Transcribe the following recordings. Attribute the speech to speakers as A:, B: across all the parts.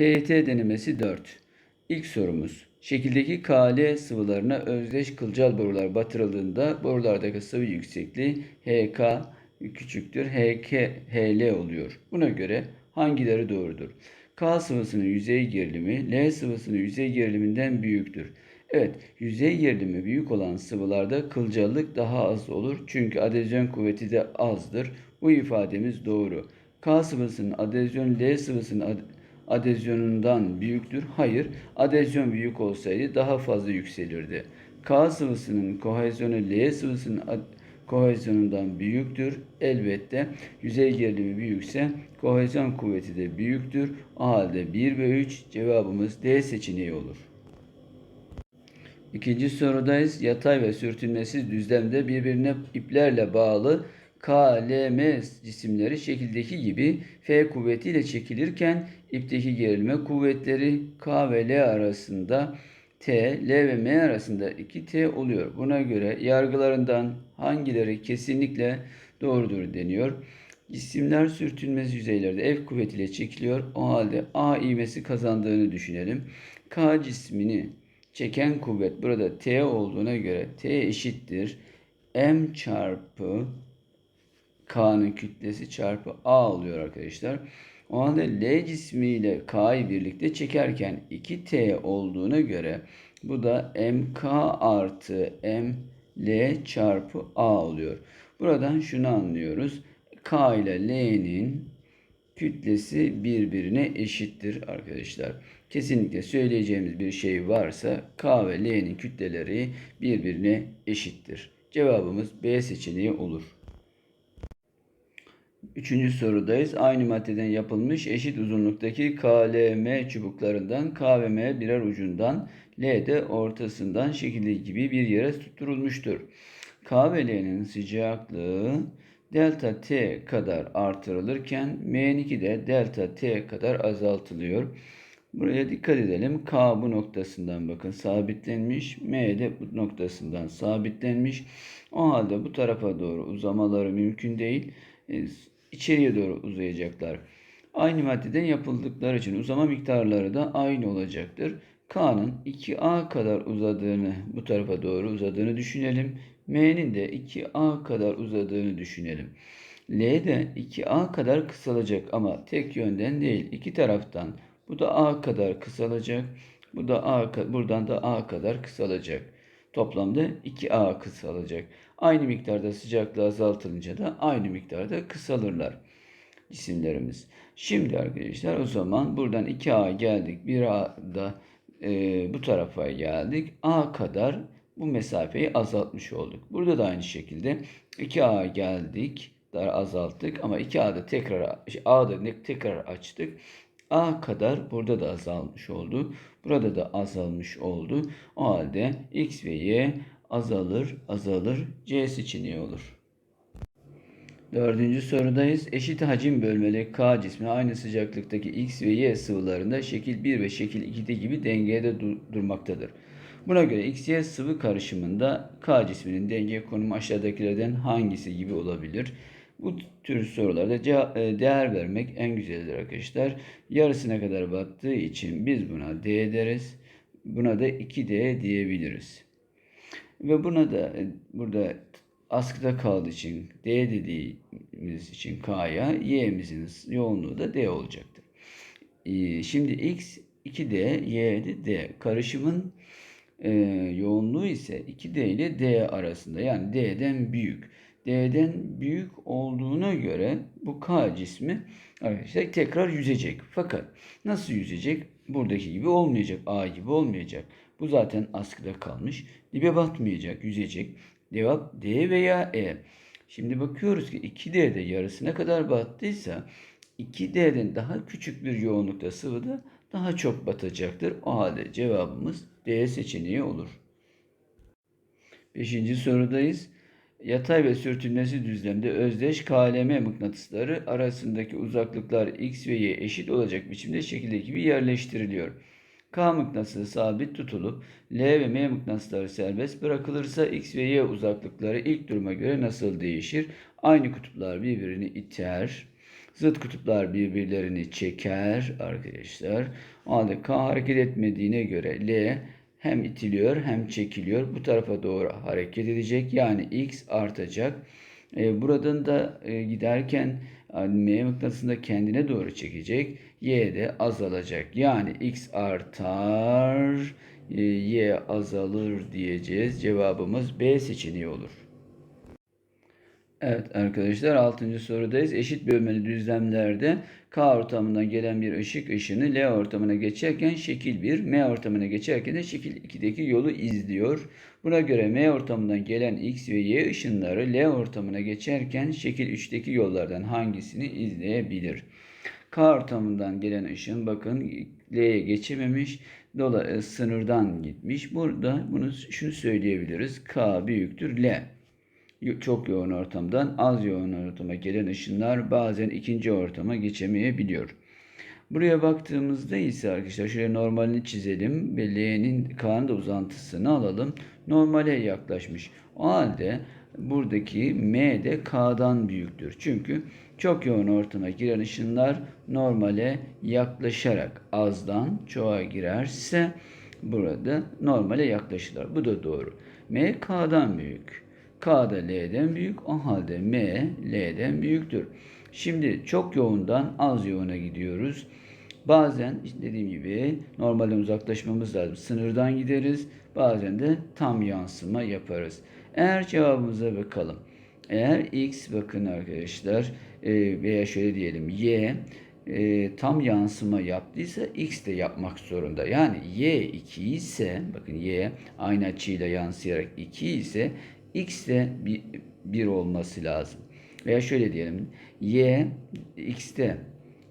A: TYT denemesi 4. İlk sorumuz. Şekildeki KL sıvılarına özdeş kılcal borular batırıldığında borulardaki sıvı yüksekliği HK küçüktür HK HL oluyor. Buna göre hangileri doğrudur? K sıvısının yüzey gerilimi L sıvısının yüzey geriliminden büyüktür. Evet, yüzey gerilimi büyük olan sıvılarda kılcallık daha az olur çünkü adezyon kuvveti de azdır. Bu ifademiz doğru. K sıvısının adezyon L sıvısının ad- adezyonundan büyüktür. Hayır, adezyon büyük olsaydı daha fazla yükselirdi. K sıvısının kohezyonu L sıvısının kohezyonundan büyüktür. Elbette yüzey gerilimi büyükse kohezyon kuvveti de büyüktür. O halde 1 ve 3 cevabımız D seçeneği olur. İkinci sorudayız. Yatay ve sürtünmesiz düzlemde birbirine iplerle bağlı K, cisimleri şekildeki gibi F kuvvetiyle çekilirken ipteki gerilme kuvvetleri K ve L arasında T, L ve M arasında 2T oluyor. Buna göre yargılarından hangileri kesinlikle doğrudur deniyor. Cisimler sürtünmez yüzeylerde F kuvvetiyle çekiliyor. O halde A ivmesi kazandığını düşünelim. K cismini çeken kuvvet burada T olduğuna göre T eşittir. M çarpı K'nın kütlesi çarpı A oluyor arkadaşlar. O halde L cismiyle K'yı birlikte çekerken 2T olduğuna göre bu da MK artı ML çarpı A oluyor. Buradan şunu anlıyoruz. K ile L'nin kütlesi birbirine eşittir arkadaşlar. Kesinlikle söyleyeceğimiz bir şey varsa K ve L'nin kütleleri birbirine eşittir. Cevabımız B seçeneği olur. Üçüncü sorudayız. Aynı maddeden yapılmış eşit uzunluktaki KLM çubuklarından K ve M birer ucundan L de ortasından şekilde gibi bir yere tutturulmuştur. K ve L'nin sıcaklığı delta T kadar artırılırken M2 de delta T kadar azaltılıyor. Buraya dikkat edelim. K bu noktasından bakın sabitlenmiş. M de bu noktasından sabitlenmiş. O halde bu tarafa doğru uzamaları mümkün değil. İçeriye doğru uzayacaklar. Aynı maddeden yapıldıkları için uzama miktarları da aynı olacaktır. K'nın 2A kadar uzadığını, bu tarafa doğru uzadığını düşünelim. M'nin de 2A kadar uzadığını düşünelim. L de 2A kadar kısalacak ama tek yönden değil, iki taraftan. Bu da A kadar kısalacak. Bu da A buradan da A kadar kısalacak. Toplamda 2A kısalacak. Aynı miktarda sıcaklığı azaltılınca da aynı miktarda kısalırlar cisimlerimiz. Şimdi arkadaşlar o zaman buradan 2A geldik. 1A'da e, bu tarafa geldik. A kadar bu mesafeyi azaltmış olduk. Burada da aynı şekilde 2A geldik. Dar azalttık ama 2A'da tekrar A'da tekrar açtık. A kadar burada da azalmış oldu. Burada da azalmış oldu. O halde X ve Y azalır, azalır. C seçeneği olur. Dördüncü sorudayız. Eşit hacim bölmeli K cismi aynı sıcaklıktaki X ve Y sıvılarında şekil 1 ve şekil 2'de gibi dengede dur durmaktadır. Buna göre XY sıvı karışımında K cisminin denge konumu aşağıdakilerden hangisi gibi olabilir? Bu tür sorularda e, değer vermek en güzeldir arkadaşlar. Yarısına kadar battığı için biz buna D deriz. Buna da 2D diyebiliriz. Ve buna da e, burada askıda kaldığı için D dediğimiz için K'ya Y'mizin yoğunluğu da D olacaktır. E, şimdi X 2D, Y de D. Karışımın e, yoğunluğu ise 2D ile D arasında yani D'den büyük. D'den büyük olduğuna göre bu K cismi arkadaşlar tekrar yüzecek. Fakat nasıl yüzecek? Buradaki gibi olmayacak. A gibi olmayacak. Bu zaten askıda kalmış. Dibe batmayacak, yüzecek. Cevap D veya E. Şimdi bakıyoruz ki 2D'de yarısına kadar battıysa 2D'den daha küçük bir yoğunlukta sıvıda daha çok batacaktır. O halde cevabımız D seçeneği olur. Beşinci sorudayız. Yatay ve sürtünmesi düzlemde özdeş KLM mıknatısları arasındaki uzaklıklar x ve y eşit olacak biçimde şekildeki gibi yerleştiriliyor. K mıknatısı sabit tutulup L ve M mıknatısları serbest bırakılırsa X ve Y uzaklıkları ilk duruma göre nasıl değişir? Aynı kutuplar birbirini iter. Zıt kutuplar birbirlerini çeker arkadaşlar. O halde K hareket etmediğine göre L hem itiliyor hem çekiliyor. Bu tarafa doğru hareket edecek. Yani X artacak. E, buradan da e, giderken M mıknatısında kendine doğru çekecek. Y de azalacak. Yani X artar, e, Y azalır diyeceğiz. Cevabımız B seçeneği olur. Evet arkadaşlar 6. sorudayız. Eşit bölmeli düzlemlerde K ortamından gelen bir ışık ışını L ortamına geçerken şekil 1, M ortamına geçerken de şekil 2'deki yolu izliyor. Buna göre M ortamından gelen X ve Y ışınları L ortamına geçerken şekil 3'teki yollardan hangisini izleyebilir? K ortamından gelen ışın bakın L'ye geçememiş. Dolayısıyla sınırdan gitmiş. Burada bunu şunu söyleyebiliriz. K büyüktür L çok yoğun ortamdan az yoğun ortama gelen ışınlar bazen ikinci ortama geçemeyebiliyor. Buraya baktığımızda ise arkadaşlar şöyle normalini çizelim L'nin K'nın da uzantısını alalım. Normale yaklaşmış. O halde buradaki M de K'dan büyüktür. Çünkü çok yoğun ortama giren ışınlar normale yaklaşarak azdan çoğa girerse burada normale yaklaşırlar. Bu da doğru. M K'dan büyük. K da L'den büyük. O halde M L'den büyüktür. Şimdi çok yoğundan az yoğuna gidiyoruz. Bazen işte dediğim gibi normalden uzaklaşmamız lazım. Sınırdan gideriz. Bazen de tam yansıma yaparız. Eğer cevabımıza bakalım. Eğer x bakın arkadaşlar e, veya şöyle diyelim y e, tam yansıma yaptıysa x de yapmak zorunda. Yani y 2 ise bakın y aynı açıyla yansıyarak 2 ise x de 1 olması lazım. Veya şöyle diyelim y x'te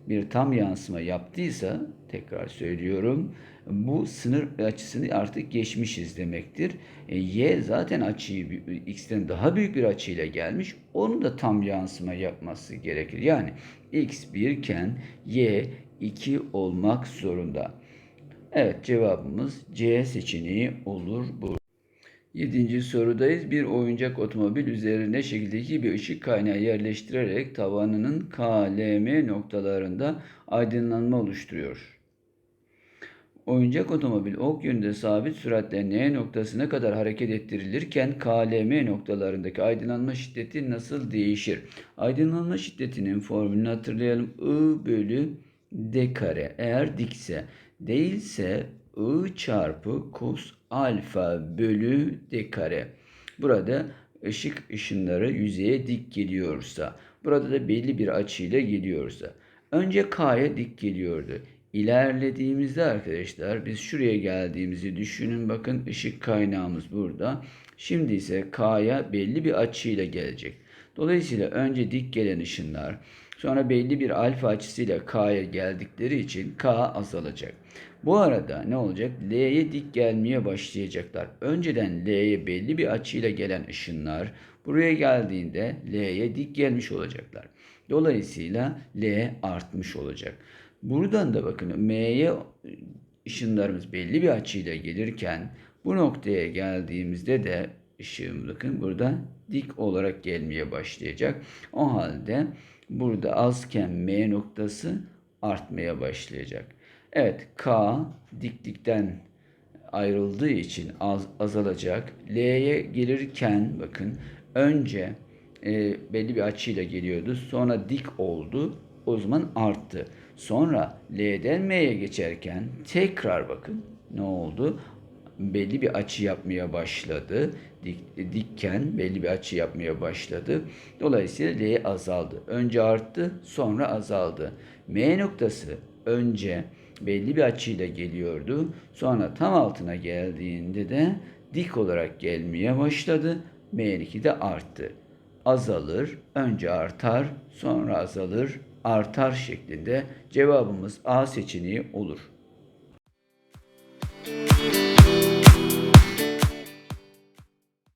A: bir tam yansıma yaptıysa tekrar söylüyorum bu sınır açısını artık geçmişiz demektir. E, y zaten açıyı x'ten daha büyük bir açıyla gelmiş. Onun da tam yansıma yapması gerekir. Yani x 1 iken y 2 olmak zorunda. Evet cevabımız C seçeneği olur bu. Yedinci sorudayız. Bir oyuncak otomobil üzerine şekildeki bir ışık kaynağı yerleştirerek tavanının KLM noktalarında aydınlanma oluşturuyor. Oyuncak otomobil ok yönünde sabit süratle N noktasına kadar hareket ettirilirken KLM noktalarındaki aydınlanma şiddeti nasıl değişir? Aydınlanma şiddetinin formülünü hatırlayalım. I bölü D kare. Eğer dikse değilse I çarpı cos alfa bölü d kare. Burada ışık ışınları yüzeye dik geliyorsa, burada da belli bir açıyla geliyorsa. Önce K'ya dik geliyordu. İlerlediğimizde arkadaşlar biz şuraya geldiğimizi düşünün. Bakın ışık kaynağımız burada. Şimdi ise K'ya belli bir açıyla gelecek. Dolayısıyla önce dik gelen ışınlar sonra belli bir alfa açısıyla K'ya geldikleri için K azalacak. Bu arada ne olacak? L'ye dik gelmeye başlayacaklar. Önceden L'ye belli bir açıyla gelen ışınlar buraya geldiğinde L'ye dik gelmiş olacaklar. Dolayısıyla L artmış olacak. Buradan da bakın M'ye ışınlarımız belli bir açıyla gelirken bu noktaya geldiğimizde de ışığım bakın burada dik olarak gelmeye başlayacak. O halde burada azken M noktası artmaya başlayacak. Evet K diklikten ayrıldığı için az, azalacak. L'ye gelirken bakın önce e, belli bir açıyla geliyordu. Sonra dik oldu. O zaman arttı. Sonra L'den M'ye geçerken tekrar bakın ne oldu? Belli bir açı yapmaya başladı. Dik, dikken belli bir açı yapmaya başladı. Dolayısıyla L azaldı. Önce arttı, sonra azaldı. M noktası önce belli bir açıyla geliyordu. Sonra tam altına geldiğinde de dik olarak gelmeye başladı. M2 de arttı. Azalır, önce artar, sonra azalır, artar şeklinde cevabımız A seçeneği olur.